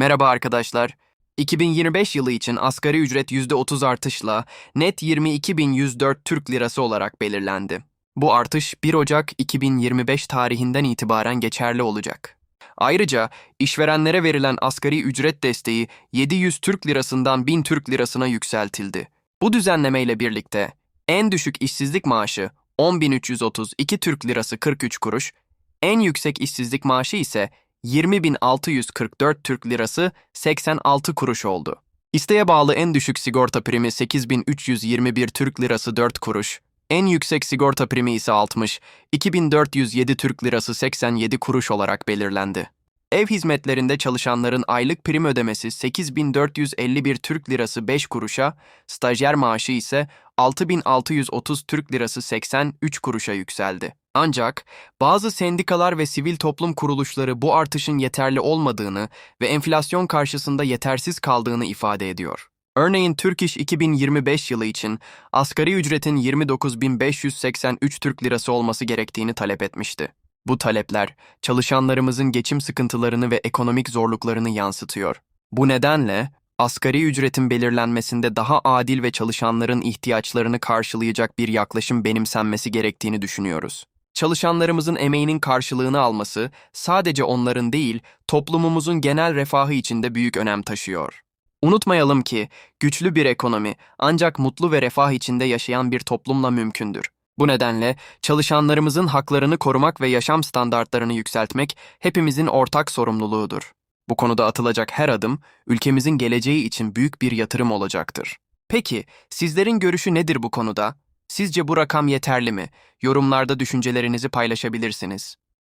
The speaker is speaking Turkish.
Merhaba arkadaşlar. 2025 yılı için asgari ücret %30 artışla net 22.104 Türk Lirası olarak belirlendi. Bu artış 1 Ocak 2025 tarihinden itibaren geçerli olacak. Ayrıca işverenlere verilen asgari ücret desteği 700 Türk Lirasından 1000 Türk Lirasına yükseltildi. Bu düzenlemeyle birlikte en düşük işsizlik maaşı 10.332 Türk Lirası 43 kuruş, en yüksek işsizlik maaşı ise 20.644 Türk Lirası 86 kuruş oldu. İsteğe bağlı en düşük sigorta primi 8.321 Türk Lirası 4 kuruş, en yüksek sigorta primi ise 60, 2407 Türk Lirası 87 kuruş olarak belirlendi. Ev hizmetlerinde çalışanların aylık prim ödemesi 8451 Türk Lirası 5 kuruşa, stajyer maaşı ise 6630 Türk Lirası 83 kuruşa yükseldi. Ancak bazı sendikalar ve sivil toplum kuruluşları bu artışın yeterli olmadığını ve enflasyon karşısında yetersiz kaldığını ifade ediyor. Örneğin Türk İş 2025 yılı için asgari ücretin 29.583 Türk Lirası olması gerektiğini talep etmişti. Bu talepler çalışanlarımızın geçim sıkıntılarını ve ekonomik zorluklarını yansıtıyor. Bu nedenle asgari ücretin belirlenmesinde daha adil ve çalışanların ihtiyaçlarını karşılayacak bir yaklaşım benimsenmesi gerektiğini düşünüyoruz. Çalışanlarımızın emeğinin karşılığını alması sadece onların değil, toplumumuzun genel refahı için de büyük önem taşıyor. Unutmayalım ki güçlü bir ekonomi ancak mutlu ve refah içinde yaşayan bir toplumla mümkündür. Bu nedenle çalışanlarımızın haklarını korumak ve yaşam standartlarını yükseltmek hepimizin ortak sorumluluğudur. Bu konuda atılacak her adım ülkemizin geleceği için büyük bir yatırım olacaktır. Peki, sizlerin görüşü nedir bu konuda? Sizce bu rakam yeterli mi? Yorumlarda düşüncelerinizi paylaşabilirsiniz.